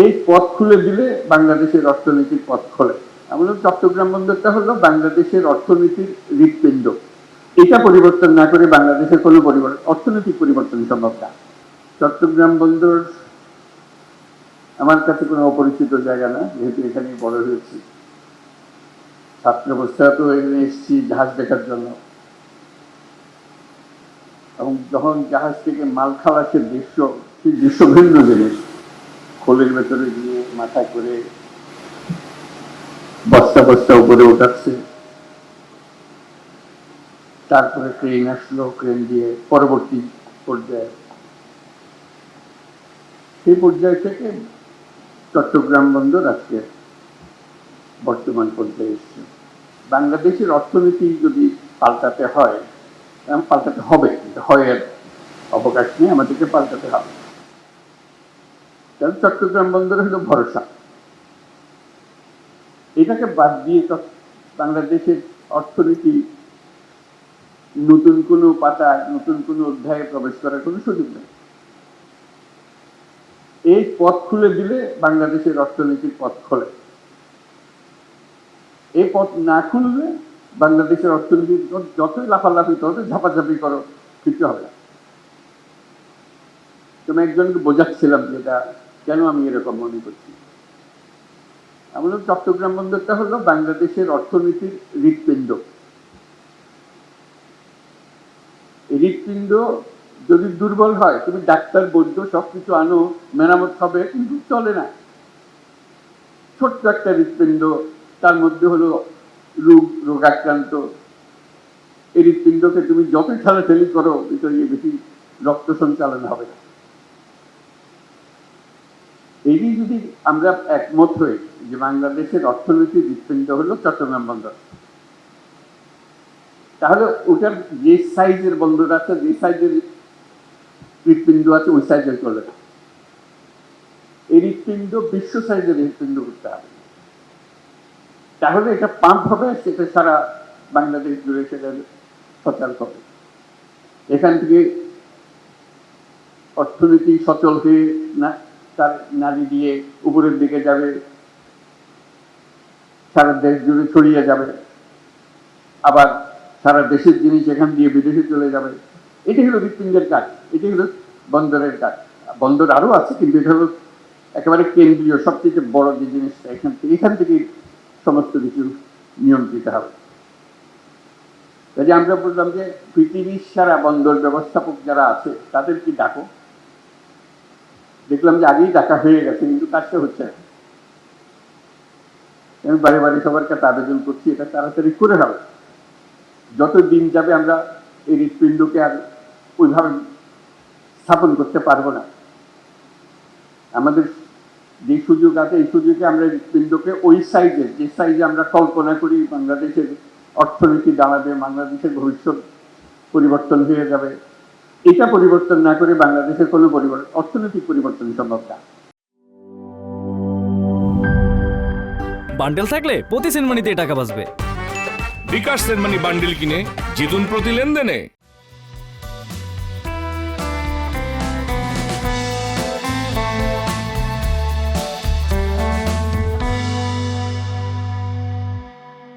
এই পথ খুলে দিলে বাংলাদেশের অর্থনীতির পথ খোলে। আমাদের চট্টগ্রাম বন্দরটা হলো বাংলাদেশের অর্থনীতির হৃৎপিণ্ড। এটা পরিবর্তন না করে বাংলাদেশের কোনো পরিবর্তন, অর্থনৈতিক পরিবর্তন সম্ভব না। চট্টগ্রাম বন্দর আমার কাছে কোনো অপরিচিত জায়গা না, যেহেতু এখানে বড় হয়েছি। ছাত্র অবস্থায় তো এখানে এসেছি জাহাজ দেখার জন্য। এবং যখন জাহাজ থেকে মাল খালাসের দৃশ্য সেই দৃশ্য ভিন্ন জিনিস। খোলের ভেতরে গিয়ে মাথা করে বস্তা বস্তা উপরে উঠাচ্ছে। তারপরে ট্রেন আসলো ট্রেন দিয়ে পরবর্তী পর্যায়ে। সেই পর্যায় থেকে চট্টগ্রাম বন্দর আজকে বর্তমান পর্যায়ে এসছে। বাংলাদেশের অর্থনীতি যদি পাল্টাতে হয় পাল্টাতে হবে হয় অবকাশ নেই, আমাদেরকে পাল্টাতে হবে। কারণ চট্টগ্রাম বন্দর হলো ভরসা। এটাকে বাদ দিয়ে বাংলাদেশের অর্থনীতি নতুন কোনো পাতায়, নতুন কোনো অধ্যায়ে প্রবেশ করার কোনো সুযোগ নেই। এই পথ খুলে দিলে বাংলাদেশের অর্থনীতির পথ খোলে। এই পথ না খুললে বাংলাদেশের অর্থনীতি যতই লাফালাফি করো ঝাপাঝাপি করো, কিছু হবে না। তুমি একজনকে বোঝাচ্ছিলাম যে এটা কেন আমি এরকম মনে করছি। আমাদের চট্টগ্রাম বন্দরটা হলো বাংলাদেশের অর্থনীতির হৃৎপিণ্ড। হৃৎপিণ্ড যদি দুর্বল হয়, তুমি ডাক্তার, বৈদ্য সবকিছু আনো, মেরামত হবে, কিন্তু চলে না। ছোট্ট একটা হৃৎপিণ্ড, তার মধ্যে হলো রোগ রোগাক্রান্ত এই হৃৎপিণ্ডকে তুমি যত ঠেলাঠেলি করো, ভিতরে বেশি রক্ত সঞ্চালন হবে না। এই যদি আমরা একমত হই যে বাংলাদেশের অর্থনৈতিক হৃৎপিণ্ড হলো চট্টগ্রাম বন্দর, তাহলে ওটার যে সাইজের বন্দর আছে, যে সাইজের হৃৎপিণ্ড আছে, ওই সাইজের না। এই হৃৎপিণ্ড বিশ্ব সাইজের হৃৎপিণ্ড করতে হবে তাহলে এটা পাম্প হবে, সেটা সারা বাংলাদেশ জুড়ে সেটা সচল হবে এখান থেকে অর্থনীতি সচল হয়ে না তার নারী দিয়ে উপরের দিকে যাবে, সারা দেশ জুড়ে ছড়িয়ে যাবে, আবার সারা দেশের জিনিস এখান দিয়ে বিদেশে চলে যাবে। এটি হলো হৃৎপিণ্ডের কাজ, এটি হলো বন্দরের কাজ। বন্দর আরও আছে, কিন্তু এটা হলো একেবারে কেন্দ্রীয়, সবচেয়ে বড় যে জিনিসটা এখান থেকে এখান থেকে সমস্ত কিছু নিয়ন্ত্রিত হবে। কাজে আমরা বললাম যে পৃথিবীর সারা বন্দর ব্যবস্থাপক যারা আছে, তাদেরকে ডাকো। দেখলাম যে আগেই ডাকা হয়ে গেছে, কিন্তু কাজটা হচ্ছে আমি বারে বারে সবার কাছে আবেদন করছি, এটা তাড়াতাড়ি করে হবে। যত দিন যাবে আমরা এই হৃৎপিণ্ডকে আর ওইভাবে স্থাপন করতে পারব না। আমাদের যে সুযোগ আছে, এই সুযোগে আমরা হৃৎপিণ্ডকে ওই সাইজে যে সাইজে আমরা কল্পনা করি বাংলাদেশের অর্থনীতি দাঁড়াবে, বাংলাদেশের ভবিষ্যৎ পরিবর্তন হয়ে যাবে এটা পরিবর্তন না করে বাংলাদেশের কোনো পরিবর্তন অর্থনৈতিক পরিবর্তন সম্ভব না। বান্ডেল থাকলে প্রতি সেনমানিতে টাকা বাঁচবে। বিকাশ সেনমানি বান্ডেল কিনে জিতুন প্রতি লেনদেনে।